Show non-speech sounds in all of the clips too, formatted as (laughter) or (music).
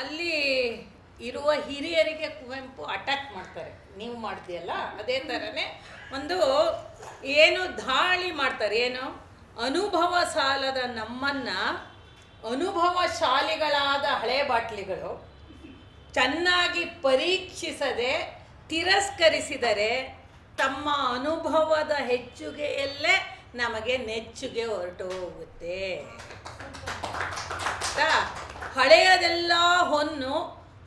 ಅಲ್ಲಿ ಇರುವ ಹಿರಿಯರಿಗೆ ಕುವೆಂಪು ಅಟ್ಯಾಕ್ ಮಾಡ್ತಾರೆ. ನೀವು ಮಾಡ್ತೀಯಲ್ಲ? ಅದೇ ಥರನೇ ಒಂದು ಏನು ದಾಳಿ ಮಾಡ್ತಾರೆ. ಏನು? ಅನುಭವ ಸಾಲದ ನಮ್ಮನ್ನ ಅನುಭವಶಾಲಿಗಳಾದ ಹಳೆ ಬಾಟ್ಲಿಗಳು ಚೆನ್ನಾಗಿ ಪರೀಕ್ಷಿಸದೆ ತಿರಸ್ಕರಿಸಿದರೆ ತಮ್ಮ ಅನುಭವದ ಹೆಚ್ಚುಗೆಯಲ್ಲೇ ನಮಗೆ ನೆಚ್ಚುಗೆ ಹೊರಟು ಹೋಗುತ್ತೆ? ಹಳೆಯದೆಲ್ಲ ಹೊನ್ನು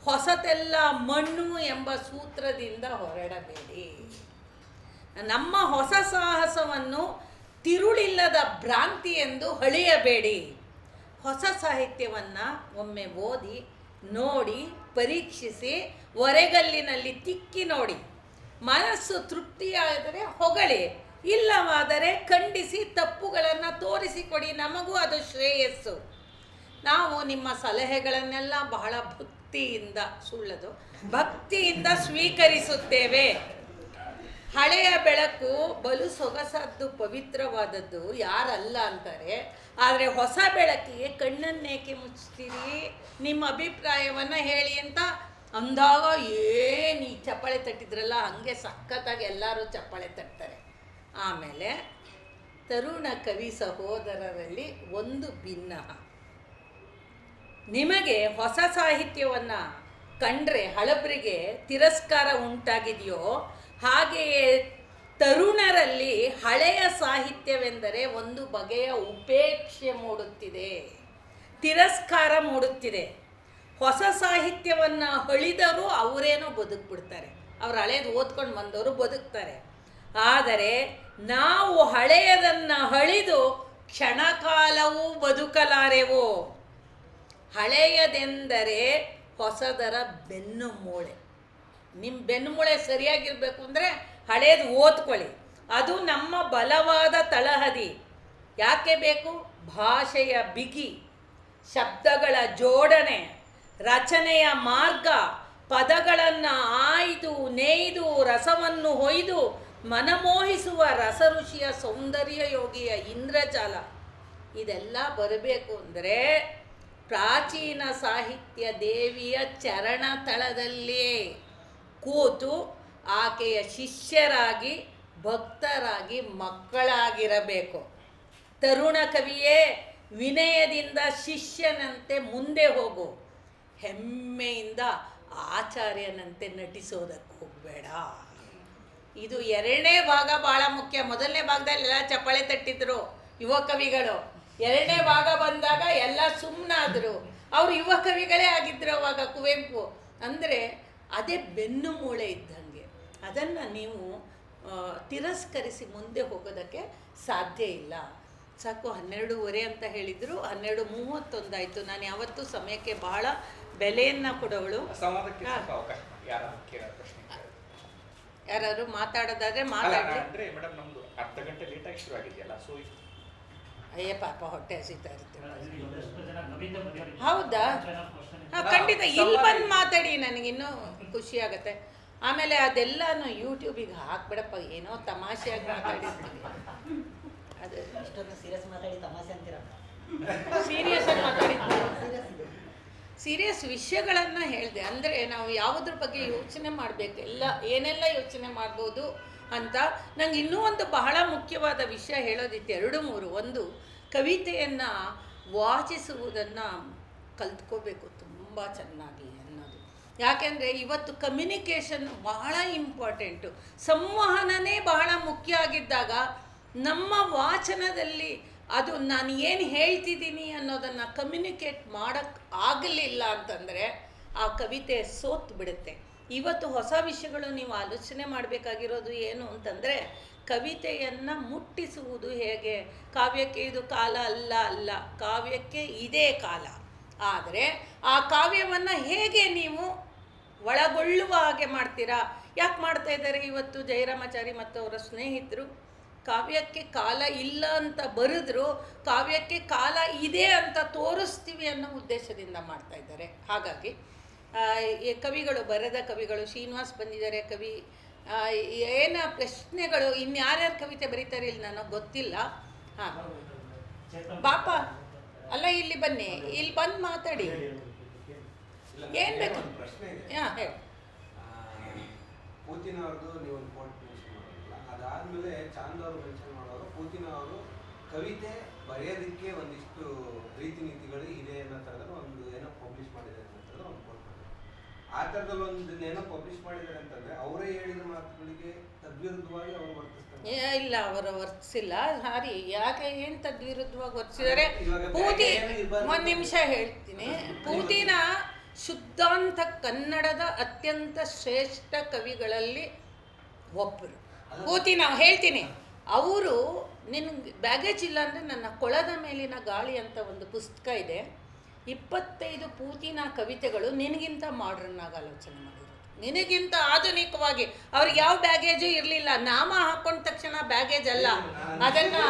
ಹೊಸತೆಲ್ಲ ಮಣ್ಣು ಎಂಬ ಸೂತ್ರದಿಂದ ಹೊರಡಬೇಡಿ. ನಮ್ಮ ಹೊಸ ಸಾಹಸವನ್ನು ತಿರುಳಿಲ್ಲದ ಭ್ರಾಂತಿ ಎಂದು ಹಳೆಯಬೇಡಿ ಹೊಸ ಸಾಹಿತ್ಯವನ್ನು ಒಮ್ಮೆ ಓದಿ, ನೋಡಿ, ಪರೀಕ್ಷಿಸಿ ಹೊರೆಗಲ್ಲಿನಲ್ಲಿ ತಿಕ್ಕಿ ನೋಡಿ. ಮನಸ್ಸು ತೃಪ್ತಿಯಾದರೆ ಹೊಗಳಿ, ಇಲ್ಲವಾದರೆ ಖಂಡಿಸಿ ತಪ್ಪುಗಳನ್ನು ತೋರಿಸಿಕೊಡಿ. ನಮಗೂ ಅದು ಶ್ರೇಯಸ್ಸು. ನಾವು ನಿಮ್ಮ ಸಲಹೆಗಳನ್ನೆಲ್ಲ ಬಹಳ ಭಕ್ತಿಯಿಂದ ಸುಳ್ಳದು. ಭಕ್ತಿಯಿಂದ ಸ್ವೀಕರಿಸುತ್ತೇವೆ. ಹಳೆಯ ಬೆಳಕು ಬಲು ಸೊಗಸದ್ದು ಪವಿತ್ರವಾದದ್ದು ಯಾರಲ್ಲ ಅಂತಾರೆ. ಆದರೆ ಹೊಸ ಬೆಳಕಿಗೆ ಕಣ್ಣನ್ನೇಕೆ ಮುಚ್ತೀರಿ? ನಿಮ್ಮ ಅಭಿಪ್ರಾಯವನ್ನು ಹೇಳಿ ಅಂತ ಅಂದಾಗ ಏನು ಈ ಚಪ್ಪಾಳೆ ತಟ್ಟಿದ್ರಲ್ಲ, ಹಂಗೆ ಸಖತ್ತಾಗಿ ಎಲ್ಲರೂ ಚಪ್ಪಾಳೆ ತಟ್ತಾರೆ. ಆಮೇಲೆ ತರುಣ ಕವಿ ಸಹೋದರರಲ್ಲಿ ಒಂದು ಭಿನ್ನ. ನಿಮಗೆ ಹೊಸ ಸಾಹಿತ್ಯವನ್ನು ಕಂಡ್ರೆ ಹಳಬರಿಗೆ ತಿರಸ್ಕಾರ ಉಂಟಾಗಿದೆಯೋ, ಹಾಗೆಯೇ ತರುಣರಲ್ಲಿ ಹಳೆಯ ಸಾಹಿತ್ಯವೆಂದರೆ ಒಂದು ಬಗೆಯ ಉಪೇಕ್ಷೆ ಮೂಡುತ್ತಿದೆ, ತಿರಸ್ಕಾರ ಮೂಡುತ್ತಿದೆ. ಹೊಸ ಸಾಹಿತ್ಯವನ್ನು ಹಳಿದವರು ಅವರೇನೋ ಬದುಕ್ಬಿಡ್ತಾರೆ. ಅವ್ರು ಹಳೇದು ಓದ್ಕೊಂಡು ಬಂದವರು ಬದುಕ್ತಾರೆ. ಆದರೆ ನಾವು ಹಳೆಯದನ್ನು ಹಳಿದು ಕ್ಷಣಕಾಲವೂ ಬದುಕಲಾರೆವು? ಹಳೆಯದೆಂದರೆ ಹೊಸದರ ಬೆನ್ನು ಮೂಳೆ. ನಿಮ್ಮ ಬೆನ್ನು ಮೂಳೆ ಸರಿಯಾಗಿರಬೇಕು ಅಂದರೆ ಹಳೇದು ಓದ್ಕೊಳ್ಳಿ. ಅದು ನಮ್ಮ ಬಲವಾದ ತಳಹದಿ. ಯಾಕೆ ಬೇಕು? ಭಾಷೆಯ ಬಿಗಿ, ಶಬ್ದಗಳ ಜೋಡಣೆ, ರಚನೆಯ ಮಾರ್ಗ, ಪದಗಳನ್ನು ಆಯ್ದು, ನೇಯ್ದು, ರಸವನ್ನು ಹೊಯ್ದು, ಮನಮೋಹಿಸುವ ರಸಋಷಿಯ ಸೌಂದರ್ಯ ಯೋಗಿಯ ಇಂದ್ರಜಾಲ. ಇದೆಲ್ಲ ಬರಬೇಕು ಅಂದರೆ ಪ್ರಾಚೀನ ಸಾಹಿತ್ಯ ದೇವಿಯ ಚರಣ ತಳದಲ್ಲಿಯೇ ಕೂತು ಆಕೆಯ ಶಿಷ್ಯರಾಗಿ, ಭಕ್ತರಾಗಿ ಮಕ್ಕಳಾಗಿರಬೇಕು. ತರುಣ ಕವಿಯೇ, ವಿನಯದಿಂದ ಶಿಷ್ಯನಂತೆ ಮುಂದೆ ಹೋಗು. ಹೆಮ್ಮೆಯಿಂದ ಆಚಾರ್ಯನಂತೆ ನಟಿಸೋದಕ್ಕೆ ಹೋಗಬೇಡ. ಇದು ಎರಡನೇ ಭಾಗ ಭಾಳ ಮುಖ್ಯ. ಮೊದಲನೇ ಭಾಗದಲ್ಲಿ ಎಲ್ಲ ಚಪ್ಪಾಳೆ ತಟ್ಟಿದ್ರು ಯುವ ಕವಿಗಳು. ಎರಡನೇ ಭಾಗ ಬಂದಾಗ ಎಲ್ಲ ಸುಮ್ಮನಾದರು ಅವ್ರು ಯುವ ಕವಿಗಳೇ ಆಗಿದ್ರು ಅವಾಗ ಕುವೆಂಪು. ಅಂದರೆ ಅದೇ ಬೆನ್ನು ಮೂಳೆ ಇದ್ದಂಗೆ. ಅದನ್ನು ನೀವು ತಿರಸ್ಕರಿಸಿ ಮುಂದೆ ಹೋಗೋದಕ್ಕೆ ಸಾಧ್ಯ ಇಲ್ಲ. ಸಾಕು ಹನ್ನೆರಡೂವರೆ ಅಂತ ಹೇಳಿದರು. ಹನ್ನೆರಡು ಮೂವತ್ತೊಂದಾಯಿತು. ನಾನು ಯಾವತ್ತೂ ಸಮಯಕ್ಕೆ ಬಹಳ ಬೆಲೆಯನ್ನು ಮಾಡಿ. ಯಾರಾದ್ರೂ ಮಾತಾಡೋದಾದ್ರೆ ಅಲ್ಲ ಅಯ್ಯ ಪಾಪ ಹೊಟ್ಟೆ ಹಸಿತಾ ಇರುತ್ತೆ. ಹೌದಾ? ಹಾ, ಖಂಡಿತ. ಇಲ್ಲಿ ಬಂದು ಮಾತಾಡಿ ನನಗಿನ್ನೂ ಖುಷಿ ಆಗುತ್ತೆ. ಆಮೇಲೆ ಅದೆಲ್ಲನೂ ಯೂಟ್ಯೂಬಿಗೆ ಹಾಕ್ಬಿಡಪ್ಪ. ಏನೋ ತಮಾಷೆಯಾಗಿ ಮಾತಾಡಿರ್ತೀವಿ ಅದು ಇಷ್ಟೊಂದು ಸೀರಿಯಸ್ ಮಾತಾಡಿ ತಮಾಷೆ ಅಂತೀರ? ಸೀರಿಯಸ್ ಆಗಿ ಮಾತಾಡಿದ್ವಿ ಸೀರಿಯಸ್ ವಿಷಯಗಳನ್ನು ಹೇಳಿದೆ. ಅಂದರೆ ನಾವು ಯಾವುದ್ರ ಬಗ್ಗೆ ಯೋಚನೆ ಮಾಡಬೇಕು? ಎಲ್ಲ ಏನೆಲ್ಲ ಯೋಚನೆ ಮಾಡ್ಬೋದು? ಅಂತ ನಂಗೆ ಇನ್ನೂ ಒಂದು ಬಹಳ ಮುಖ್ಯವಾದ ವಿಷಯ ಹೇಳೋದಿತ್ತು ಎರಡು ಮೂರು. ಒಂದು, ಕವಿತೆಯನ್ನು ವಾಚಿಸುವುದನ್ನು ಕಲ್ತ್ಕೋಬೇಕು. ತುಂಬ ಚೆನ್ನಾಗಿ ಅನ್ನೋದು. ಯಾಕೆಂದರೆ ಇವತ್ತು ಕಮ್ಯುನಿಕೇಷನ್ ಬಹಳ ಇಂಪಾರ್ಟೆಂಟು ಸಂವಹನನೇ ಬಹಳ ಮುಖ್ಯ ಆಗಿದ್ದಾಗ ನಮ್ಮ ವಾಚನದಲ್ಲಿ ಅದು ನಾನು ಏನು ಹೇಳ್ತಿದ್ದೀನಿ ಅನ್ನೋದನ್ನು ಕಮ್ಯುನಿಕೇಟ್ ಮಾಡೋಕ್ಕೆ ಆಗಲಿಲ್ಲ ಅಂತಂದರೆ ಆ ಕವಿತೆ ಸೋತ್ ಬಿಡುತ್ತೆ ಇವತ್ತು ಹೊಸ ವಿಷಯಗಳು ನೀವು ಆಲೋಚನೆ ಮಾಡಬೇಕಾಗಿರೋದು ಏನು ಅಂತಂದರೆ ಕವಿತೆಯನ್ನು ಮುಟ್ಟಿಸುವುದು ಹೇಗೆ? ಕಾವ್ಯಕ್ಕೆ ಇದು ಕಾಲ ಅಲ್ಲ ಅಲ್ಲ, ಕಾವ್ಯಕ್ಕೆ ಇದೇ ಕಾಲ. ಆದರೆ ಆ ಕಾವ್ಯವನ್ನು ಹೇಗೆ ನೀವು ಒಳಗೊಳ್ಳುವ ಹಾಗೆ ಮಾಡ್ತೀರಾ? ಯಾಕೆ ಮಾಡ್ತಾ ಇದ್ದಾರೆ ಇವತ್ತು ಜಯರಾಮಾಚಾರಿ ಮತ್ತು ಅವರ ಸ್ನೇಹಿತರು? ಕಾವ್ಯಕ್ಕೆ ಕಾಲ ಇಲ್ಲ ಅಂತ ಬರೆದ್ರು ಕಾವ್ಯಕ್ಕೆ ಕಾಲ ಇದೆ ಅಂತ ತೋರಿಸ್ತೀವಿ ಅನ್ನೋ ಉದ್ದೇಶದಿಂದ ಮಾಡ್ತಾ ಇದ್ದಾರೆ. ಹಾಗಾಗಿ ಕವಿಗಳು ಬರೆದ ಕವಿಗಳು ಶ್ರೀನಿವಾಸ್ ಬಂದಿದ್ದಾರೆ ಕವಿ. ಏನ ಪ್ರಶ್ನೆಗಳು ಇನ್ಯಾರ್ಯಾರು ಕವಿತೆ ಬರೀತಾರೆ ಇಲ್ಲಿ ನನಗೆ ಗೊತ್ತಿಲ್ಲ. ಹಾಂ. ಪಾಪ ಅಲ್ಲ ಇಲ್ಲಿ ಬನ್ನಿ. ಇಲ್ಲಿ ಬಂದು ಮಾತಾಡಿ. ಏನು ಬೇಕು? ಹಾಂ ಹೇಳಿ. ಆ, ಅವ್ರದ್ದು ನೀವು ಒಂದು ಕೋಟ್ ಮೆನ್ಷನ್ ಮಾಡೋದಿಲ್ಲ ಅದಾದ್ಮೇಲೆ ಚಾಂದ್ ಅವರು ಮೆನ್ಷನ್ ಮಾಡೋರು ಪೂತಿನ ಅವರು ಕವಿತೆ ಬರೆಯೋದಕ್ಕೆ ಒಂದಿಷ್ಟು ರೀತಿ ನೀತಿಗಳು ಇದೆ ಅನ್ನೋ ಥರದ ಒಂದು ಏನೋ ಪಬ್ಲಿಷ್ ಮಾಡಿದ್ದಾರೆ ಅನ್ನೋ ಥರದ ಒಂದು ಕೋಟ್ ಮಾಡಿದ್ದಾರೆ ಆ ಥರದಲ್ಲಿ ಒಂದು ಏನೋ ಪಬ್ಲಿಷ್ ಮಾಡಿದ್ದಾರೆ ಅಂತಂದ್ರೆ ಅವರೇ ಹೇಳಿದ ಮಾತುಗಳಿಗೆ ತದ್ವಿರುದ್ಧವಾಗಿ ಅವರು ವರ್ತಿಸ್ತಾರೆ. ಏ, ಇಲ್ಲ ಅವರು ವರ್ತಿಸಿಲ್ಲ. ಹಾರಿ ಯಾಕೆ ಏನು ತದ್ವಿರುದ್ಧವಾಗಿ ವರ್ತಿಸಿದರೆ ಪೂತಿ ಒಂದು ನಿಮಿಷ ಹೇಳ್ತೀನಿ. (laughs) ಪೂತಿನ ಶುದ್ಧಾಂತ ಕನ್ನಡದ ಅತ್ಯಂತ ಶ್ರೇಷ್ಠ ಕವಿಗಳಲ್ಲಿ ಒಬ್ಬರು ಪೂತಿ ನಾವು ಹೇಳ್ತೀನಿ. ಅವರು ನಿನ್ಗೆ ಬ್ಯಾಗೇಜ್ ಇಲ್ಲ ಅಂದರೆ ನನ್ನ ಕೊಳದ ಮೇಲಿನ ಗಾಳಿ ಅಂತ ಒಂದು ಪುಸ್ತಕ ಇದೆ. ಇಪ್ಪತ್ತೈದು ಪೂತಿನ ಕವಿತೆಗಳು ನಿನಗಿಂತ ಮಾಡ್ರನ್ ಆಗಿ ಆಲೋಚನೆ ಮಾಡಿರೋದು. ನಿನಗಿಂತ ಆಧುನಿಕವಾಗಿ ಅವ್ರಿಗೆ ಯಾವ ಬ್ಯಾಗೇಜು ಇರಲಿಲ್ಲ ನಾಮ ಹಾಕೊಂಡ ತಕ್ಷಣ ಬ್ಯಾಗೇಜ್ ಅಲ್ಲ. ಅದನ್ನು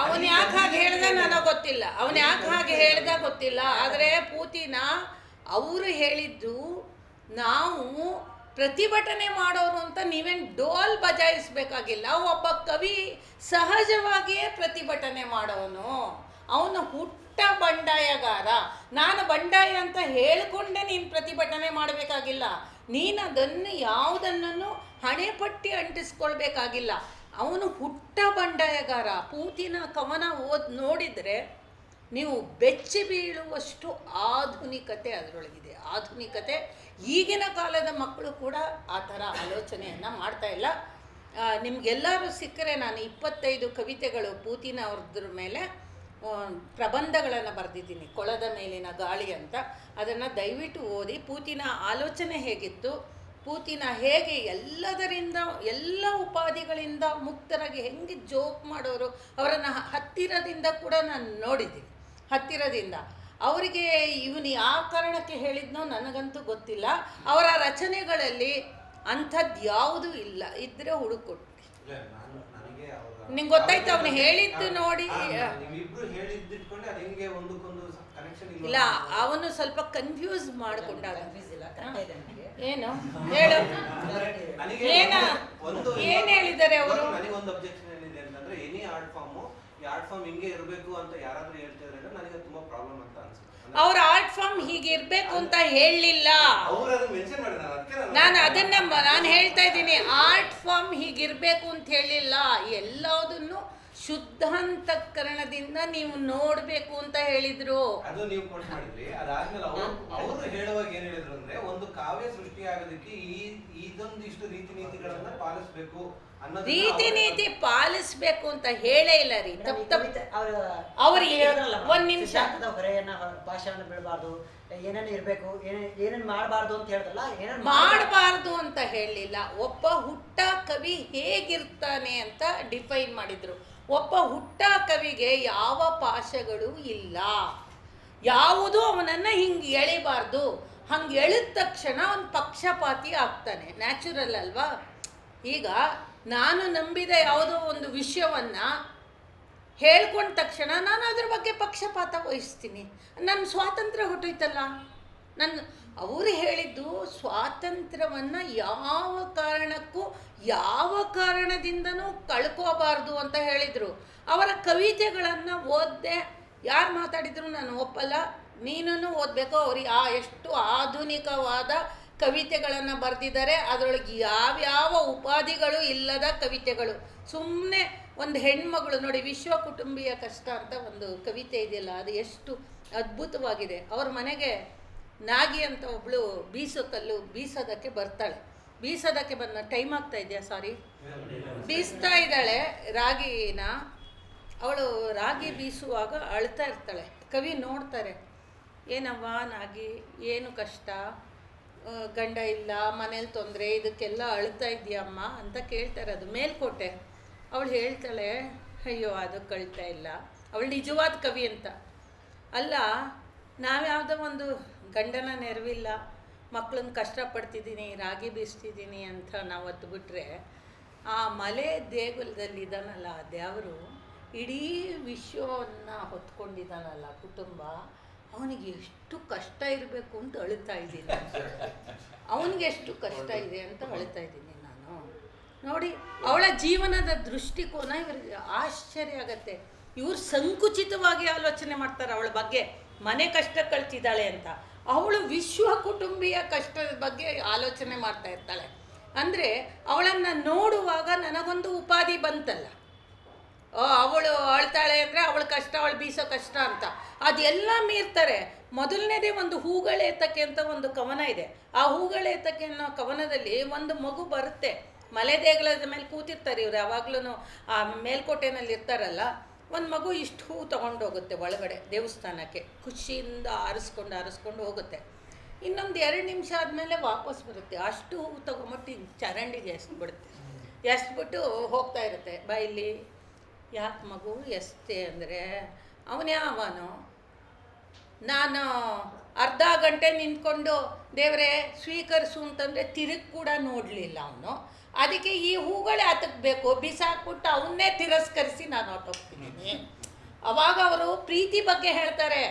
ಅವನು ಯಾಕೆ ಹಾಗೆ ಹೇಳ್ದ ನನಗೆ ಗೊತ್ತಿಲ್ಲ. ಅವನ್ ಯಾಕೆ ಹಾಗೆ ಹೇಳ್ದ ಗೊತ್ತಿಲ್ಲ. ಆದರೆ ಪೂತಿನ ಅವರು ಹೇಳಿದ್ದು ನಾವು ಪ್ರತಿಭಟನೆ ಮಾಡೋರು ಅಂತ ನೀವೇನು ಡೋಲ್ ಬಜಾಯಿಸ್ಬೇಕಾಗಿಲ್ಲ. ಒಬ್ಬ ಕವಿ ಸಹಜವಾಗಿಯೇ ಪ್ರತಿಭಟನೆ ಮಾಡೋನು. ಅವನು ಹುಟ್ಟ ಬಂಡಾಯಗಾರ. ನಾನು ಬಂಡಾಯ ಅಂತ ಹೇಳಿಕೊಂಡೇ ನೀನು ಪ್ರತಿಭಟನೆ ಮಾಡಬೇಕಾಗಿಲ್ಲ. ನೀನು ಅದನ್ನು ಯಾವುದನ್ನು ಹಣೆಪಟ್ಟಿ ಅಂಟಿಸ್ಕೊಳ್ಬೇಕಾಗಿಲ್ಲ. ಅವನು ಹುಟ್ಟ ಬಂಡಾಯಗಾರ. ಪೂತಿನ ಕವನ ಓದ್ ನೋಡಿದರೆ ನೀವು ಬೆಚ್ಚಿ ಬೀಳುವಷ್ಟು ಆಧುನಿಕತೆ ಅದರೊಳಗಿದೆ. ಆಧುನಿಕತೆ ಈಗಿನ ಕಾಲದ ಮಕ್ಕಳು ಕೂಡ ಆ ಥರ ಆಲೋಚನೆಯನ್ನು ಮಾಡ್ತಾ ಇಲ್ಲ. ನಿಮಗೆಲ್ಲರೂ ಸಿಕ್ಕರೆ ನಾನು ಇಪ್ಪತ್ತೈದು ಕವಿತೆಗಳು ಪೂತಿನ ಅವ್ರದ್ರ ಮೇಲೆ ಪ್ರಬಂಧಗಳನ್ನು ಬರೆದಿದ್ದೀನಿ, ಕೊಳದ ಮೇಲಿನ ಗಾಳಿ ಅಂತ. ಅದನ್ನು ದಯವಿಟ್ಟು ಓದಿ, ಪೂತಿನ ಆಲೋಚನೆ ಹೇಗಿತ್ತು, ಪೂತಿನ ಹೇಗೆ ಎಲ್ಲದರಿಂದ, ಎಲ್ಲ ಉಪಾಧಿಗಳಿಂದ ಮುಕ್ತರಾಗಿ ಹೆಂಗೆ ಜೋಕ್ ಮಾಡೋರು, ಅವರನ್ನು ಹತ್ತಿರದಿಂದ ಕೂಡ ನಾನು ನೋಡಿದ್ದೀನಿ. ಹತ್ತಿರದಿಂದ. ಅವರಿಗೆ ಇವನು ಯಾವ ಕಾರಣಕ್ಕೆ ಹೇಳಿದ್ನೋ ನನಗಂತೂ ಗೊತ್ತಿಲ್ಲ. ಅವರ ರಚನೆಗಳಲ್ಲಿ ಅಂಥದ್ದು ಯಾವುದೂ ಇಲ್ಲ. ಇದ್ರೆ ಹುಡುಕೊಟ್ಟು ನಿಂಗೆ ಗೊತ್ತಾಯ್ತು ಅವನು ಹೇಳಿದ್ದು ನೋಡಿ. ಇಲ್ಲ. ಅವನು ಸ್ವಲ್ಪ ಕನ್ಫ್ಯೂಸ್ ಮಾಡಿಕೊಂಡ ಕನ್ಫ್ಯೂಸ್ ಇಲ್ಲ ಕರೆಕ್ಟ್ ಇದೆ ನನಗೆ. ಏನು? ಹೇಳು. ನನಗೆ ಏನ? ಏನ್ ಹೇಳಿದ್ದಾರೆ ಅವರು? ನನಗೆ ಒಂದು ಅಬ್ಜೆಕ್ಷನ್ ಏನಿದೆ ಅಂತಂದ್ರೆ any art form art form ಹಿಂಗೆ ಇರಬೇಕು ಅಂತ ಯಾರಾದರೂ ಹೇಳ್ತಿದ್ರೆ ನನಗೆ ತುಂಬಾ ಪ್ರಾಬ್ಲಮ್ ಅಂತ ಅನ್ಸುತ್ತೆ. ಅವ್ರ ಆರ್ಟ್ ಫಾರ್ಮ್ ಹೀಗಿರ್ಬೇಕು ಅಂತ ಹೇಳಲಿಲ್ಲ ಅವರು ಅದನ್ನ ಮೆನ್ಷನ್ ಮಾಡಿದ್ದಾರೆ ಅದಕ್ಕೆ ನಾನು ಅದನ್ನ ನಾನು ಹೇಳ್ತಾ ಇದ್ದೀನಿ ಆರ್ಟ್ ಫಾರ್ಮ್ ಹೀಗಿರ್ಬೇಕು ಅಂತ ಹೇಳಿಲ್ಲ. ಎಲ್ಲದನ್ನು ಶುದ್ಧಾಂತಕರಣದಿಂದ ನೀವು ನೋಡಬೇಕು ಅಂತ ಹೇಳಿದ್ರು. ಅದು ನೀವು ಕೋಟ್ ಮಾಡಿದ್ರಿ. ಅದಾದ್ಮೇಲೆ ಅವರು ಅವರು ಹೇಳುವಾಗ ಏನ್ ಹೇಳಿದ್ರು ಅಂದ್ರೆ ಒಂದು ಕಾವ್ಯ ಸೃಷ್ಟಿ ಆಗೋದಕ್ಕೆ ಈ ಇದೊಂದಿಷ್ಟು ರೀತಿ ನೀತಿಗಳನ್ನ ಪಾಲಿಸಬೇಕು. ರೀತಿ ನೀತಿ ಪಾಲಿಸ್ಬೇಕು ಅಂತ ಹೇಳೇ ಇಲ್ಲ ರೀ. ತಪ್ಪು ತಪ್ಪು ಅವ್ರು ಅವ್ರು ಒಂದ್ ನಿಮಿಷ. ಭಾಷಣ ಬೀಳಬಾರ್ದು ಏನೇನು ಇರಬೇಕು ಏನೇ ಏನೇನು ಮಾಡಬಾರ್ದು ಅಂತ ಹೇಳ್ದಲ್ಲ ಏನೇನು ಮಾಡಬಾರ್ದು ಅಂತ ಹೇಳಲಿಲ್ಲ. ಒಬ್ಬ ಹುಟ್ಟ ಕವಿ ಹೇಗಿರ್ತಾನೆ ಅಂತ ಡಿಫೈನ್ ಮಾಡಿದ್ರು. ಒಬ್ಬ ಹುಟ್ಟ ಕವಿಗೆ ಯಾವ ಪಾಶಗಳು ಇಲ್ಲ. ಯಾವುದೂ ಅವನನ್ನು ಹಿಂಗೆ ಎಳಿಬಾರ್ದು. ಹಂಗೆ ಎಳೆದ ತಕ್ಷಣ ಅವನು ಪಕ್ಷಪಾತಿ ಆಗ್ತಾನೆ. ನ್ಯಾಚುರಲ್ ಅಲ್ವಾ? ಈಗ ನಾನು ನಂಬಿದ ಯಾವುದೋ ಒಂದು ವಿಷಯವನ್ನು ಹೇಳ್ಕೊಂಡ ತಕ್ಷಣ ನಾನು ಅದ್ರ ಬಗ್ಗೆ ಪಕ್ಷಪಾತ ವಹಿಸ್ತೀನಿ. ನನ್ನ ಸ್ವಾತಂತ್ರ್ಯ ಹುಟ್ಟೋಯ್ತಲ್ಲ ನನ್ನ ಅವರು ಹೇಳಿದ್ದು ಸ್ವಾತಂತ್ರ್ಯವನ್ನು ಯಾವ ಕಾರಣಕ್ಕೂ, ಯಾವ ಕಾರಣದಿಂದನೂ ಕಳ್ಕೋಬಾರ್ದು ಅಂತ ಹೇಳಿದರು. ಅವರ ಕವಿತೆಗಳನ್ನು ಓದದೆ. ಯಾರು ಮಾತಾಡಿದ್ರು ನಾನು ಒಪ್ಪಲ್ಲ. ನೀನೂ ಓದಬೇಕು. ಅವ್ರಿಗೆ ಆ ಎಷ್ಟು ಆಧುನಿಕವಾದ ಕವಿತೆಗಳನ್ನು ಬರೆದಿದ್ದಾರೆ, ಅದರೊಳಗೆ ಯಾವ್ಯಾವ ಉಪಾಧಿಗಳು ಇಲ್ಲದ ಕವಿತೆಗಳು. ಸುಮ್ಮನೆ ಒಂದು ಹೆಣ್ಮಗಳು ನೋಡಿ, ವಿಶ್ವ ಕುಟುಂಬಿಯ ಕಷ್ಟ ಅಂತ ಒಂದು ಕವಿತೆ ಇದೆಯಲ್ಲ, ಅದು ಎಷ್ಟು ಅದ್ಭುತವಾಗಿದೆ. ಅವ್ರ ಮನೆಗೆ ನಾಗಿ ಅಂತ ಒಬ್ಳು ಬೀಸೋ ಕಲ್ಲು ಬೀಸೋದಕ್ಕೆ ಬರ್ತಾಳೆ. ಬೀಸೋದಕ್ಕೆ ಬಂದ ಟೈಮ್ ಆಗ್ತಾ ಇದೆಯಾ ಸಾರಿ? ಬೀಸ್ತಾ ಇದ್ದಾಳೆ ರಾಗಿನ. ಅವಳು ರಾಗಿ ಬೀಸುವಾಗ ಅಳ್ತಾ ಇರ್ತಾಳೆ. ಕವಿ ನೋಡ್ತಾರೆ, ಏನವ್ವ ನಾಗಿ, ಏನು ಕಷ್ಟ? ಗಂಡ ಇಲ್ಲ, ಮನೇಲಿ ತೊಂದರೆ, ಇದಕ್ಕೆಲ್ಲ ಅಳ್ತಾ ಇದೆಯಮ್ಮ ಅಂತ ಕೇಳ್ತಾರೆ ಅದು ಮೇಲ್ಕೋಟೆ. ಅವಳು ಹೇಳ್ತಾಳೆ, ಅಯ್ಯೋ, ಅದು ಕಳ್ತಾ ಇಲ್ಲ. ಅವಳು ನಿಜವಾದ ಕವಿ ಅಂತ. ಅಲ್ಲ ನಾವ್ಯಾವುದೋ ಒಂದು ಗಂಡನ ನೆರವಿಲ್ಲ ಮಕ್ಕಳನ್ನ ಕಷ್ಟಪಡ್ತಿದ್ದೀನಿ, ರಾಗಿ ಬೀಸ್ತಿದ್ದೀನಿ ಅಂತ ನಾವು ಹೊತ್ತು ಬಿಟ್ಟರೆ ಆ ಮಲೆ ದೇಗುಲದಲ್ಲಿ ಇದಾನಲ್ಲ ಆ ದೇವರು, ಇಡೀ ವಿಶ್ವವನ್ನು ಹೊತ್ಕೊಂಡಿದ್ದಾನಲ್ಲ ಕುಟುಂಬ ಅವನಿಗೆ ಎಷ್ಟು ಕಷ್ಟ ಇರಬೇಕು ಅಂತ ಅಳುತ್ತಾ ಇದ್ದೀನಿ. ಅವನಿಗೆ ಎಷ್ಟು ಕಷ್ಟ ಇದೆ ಅಂತ ಅಳುತ್ತಾ ಇದ್ದೀನಿ ನಾನು. ನೋಡಿ ಅವಳ ಜೀವನದ ದೃಷ್ಟಿಕೋನ ಇವ್ರಿಗೆ ಆಶ್ಚರ್ಯ ಆಗತ್ತೆ. ಇವ್ರು ಸಂಕುಚಿತವಾಗಿ ಆಲೋಚನೆ ಮಾಡ್ತಾರೆ ಅವಳ ಬಗ್ಗೆ. ಮನೆ ಕಷ್ಟ ಕಳ್ತಿದ್ದಾಳೆ ಅಂತ. ಅವಳು ವಿಶ್ವ ಕುಟುಂಬಿಯ ಕಷ್ಟದ ಬಗ್ಗೆ ಆಲೋಚನೆ ಮಾಡ್ತಾ ಇರ್ತಾಳೆ. ಅಂದರೆ ಅವಳನ್ನು ನೋಡುವಾಗ ನನಗೊಂದು ಉಪಾಧಿ ಬಂತಲ್ಲ. ಅವಳು ಅಳ್ತಾಳೆ ಅಂದರೆ ಅವಳು ಕಷ್ಟ, ಅವಳು ಬೀಸೋ ಕಷ್ಟ ಅಂತ. ಅದೆಲ್ಲ ಮೀರ್ತಾರೆ. ಮೊದಲನೇದೇ ಒಂದು ಹೂಗಳೇತಕ್ಕೆ ಅಂತ ಒಂದು ಕವನ ಇದೆ. ಆ ಹೂಗಳೇತಕ್ಕೆ ಅನ್ನೋ ಕವನದಲ್ಲಿ ಒಂದು ಮಗು ಬರುತ್ತೆ. ಮಲೆ ದೇಗುಲದ ಮೇಲೆ ಕೂತಿರ್ತಾರೆ ಇವ್ರು. ಯಾವಾಗ್ಲೂ ಆ ಮೇಲ್ಕೋಟೆನಲ್ಲಿ ಇರ್ತಾರಲ್ಲ, ಒಂದು ಮಗು ಇಷ್ಟು ಹೂ ತೊಗೊಂಡೋಗುತ್ತೆ ಒಳಗಡೆ, ದೇವಸ್ಥಾನಕ್ಕೆ. ಖುಷಿಯಿಂದ ಆರಿಸ್ಕೊಂಡು ಆರಿಸ್ಕೊಂಡು ಹೋಗುತ್ತೆ. ಇನ್ನೊಂದು ಎರಡು ನಿಮಿಷ ಆದಮೇಲೆ ವಾಪಸ್ ಬರುತ್ತೆ. ಅಷ್ಟು ಹೂ ತೊಗೊಂಬಿಟ್ಟು ಚರಂಡಿಗೆ ಎಸ್ಬಿಡುತ್ತೆ. ಎಸ್ಬಿಟ್ಟು ಹೋಗ್ತಾ ಇರುತ್ತೆ. ಬಾ ಇಲ್ಲಿ. ಯಾಕೆ ಮಗು ಎಷ್ಟೇ ಅಂದರೆ ಅವನು ನಾನು ಅರ್ಧ ಗಂಟೆ ನಿಂತ್ಕೊಂಡು, ದೇವರೇ ಸ್ವೀಕರಿಸು ಅಂತಂದರೆ ತಿರುಗಿ ಕೂಡ ನೋಡಲಿಲ್ಲ ಅವನು. ಅದಕ್ಕೆ ಈ ಹೂಗಳೇ ಹತಕ್ಬೇಕು ಬೇಕು. ಬಿಸಾಕ್ಬಿಟ್ಟು ಅವನ್ನೇ ತಿರಸ್ಕರಿಸಿ ನಾನು ಹೊಟ್ಟೋಗ್ತಿದ್ದೀನಿ ಅವಾಗ ಅವರು ಪ್ರೀತಿ ಬಗ್ಗೆ ಹೇಳ್ತಾರೆ.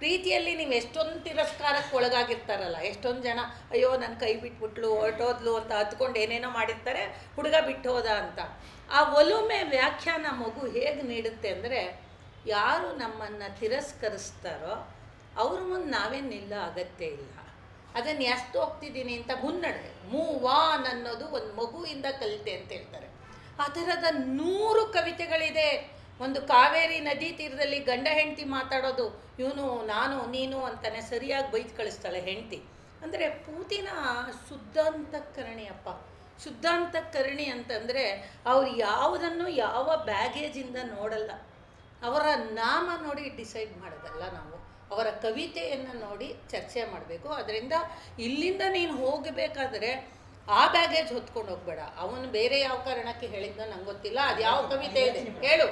ಪ್ರೀತಿಯಲ್ಲಿ ನೀವು ಎಷ್ಟೊಂದು ತಿರಸ್ಕಾರಕ್ಕೆ ಒಳಗಾಗಿರ್ತಾರಲ್ಲ, ಎಷ್ಟೊಂದು ಜನ, ಅಯ್ಯೋ ನನ್ನ ಕೈ ಬಿಟ್ಬಿಟ್ಲು, ಹೊರಟೋದ್ಲು ಅಂತ ಹತ್ಕೊಂಡು ಏನೇನೋ ಮಾಡಿರ್ತಾರೆ, ಹುಡುಗ ಬಿಟ್ಟು ಹೋದ ಅಂತ. ಆ ಒಲುಮೆ ವ್ಯಾಖ್ಯಾನ ಮಗು ಹೇಗೆ ನೀಡುತ್ತೆ ಅಂದರೆ, ಯಾರು ನಮ್ಮನ್ನು ತಿರಸ್ಕರಿಸ್ತಾರೋ ಅವ್ರ ಮುಂದೆ ನಾವೇ ನಿಲ್ಲೋ ಅಗತ್ಯ ಇಲ್ಲ. ಅದನ್ನು ಎಷ್ಟು ಹೋಗ್ತಿದ್ದೀನಿ ಅಂತ ಮುನ್ನಡೆ ಮೂವ್ ಆನ್ ಅನ್ನೋದು ಒಂದು ಮಗುವಿಂದ ಕಲಿತೆ ಅಂತ ಹೇಳ್ತಾರೆ. ಆ ಥರದ ನೂರು ಕವಿತೆಗಳಿದೆ. ಒಂದು ಕಾವೇರಿ ನದಿ ತೀರದಲ್ಲಿ ಗಂಡ ಹೆಂಡತಿ ಮಾತಾಡೋದು, ಇವನು, ನಾನು, ನೀನು ಅಂತಾನೆ ಸರಿಯಾಗಿ ಬೈದು ಕಳಿಸ್ತಾಳೆ ಹೆಂಡತಿ. ಅಂದರೆ ಪೂತಿನ ಶುದ್ಧಾಂತಕರಣಿ ಅಪ್ಪ ಶುದ್ಧಾಂತಕರಣಿ ಅಂತಂದರೆ ಅವ್ರು ಯಾವುದನ್ನು ಯಾವ ಬ್ಯಾಗೇಜಿಂದ ನೋಡಲ್ಲ. ಅವರ ನಾಮ ನೋಡಿ ಡಿಸೈಡ್ ಮಾಡೋದಲ್ಲ ನಾವು. ಅವರ ಕವಿತೆಯನ್ನು ನೋಡಿ ಚರ್ಚೆ ಮಾಡಬೇಕು. ಅದರಿಂದ ಇಲ್ಲಿಂದ ನೀನು ಹೋಗಬೇಕಾದ್ರೆ ಆ ಬ್ಯಾಗೇಜ್ ಹೊತ್ಕೊಂಡು ಹೋಗ್ಬೇಡ. ಅವನು ಬೇರೆ ಯಾವ ಕಾರಣಕ್ಕೆ ಹೇಳಿದ್ದ ನಂಗೆ ಗೊತ್ತಿಲ್ಲ. ಅದು ಯಾವ ಕವಿತೆ ಇದೆ. ಹೇಳು.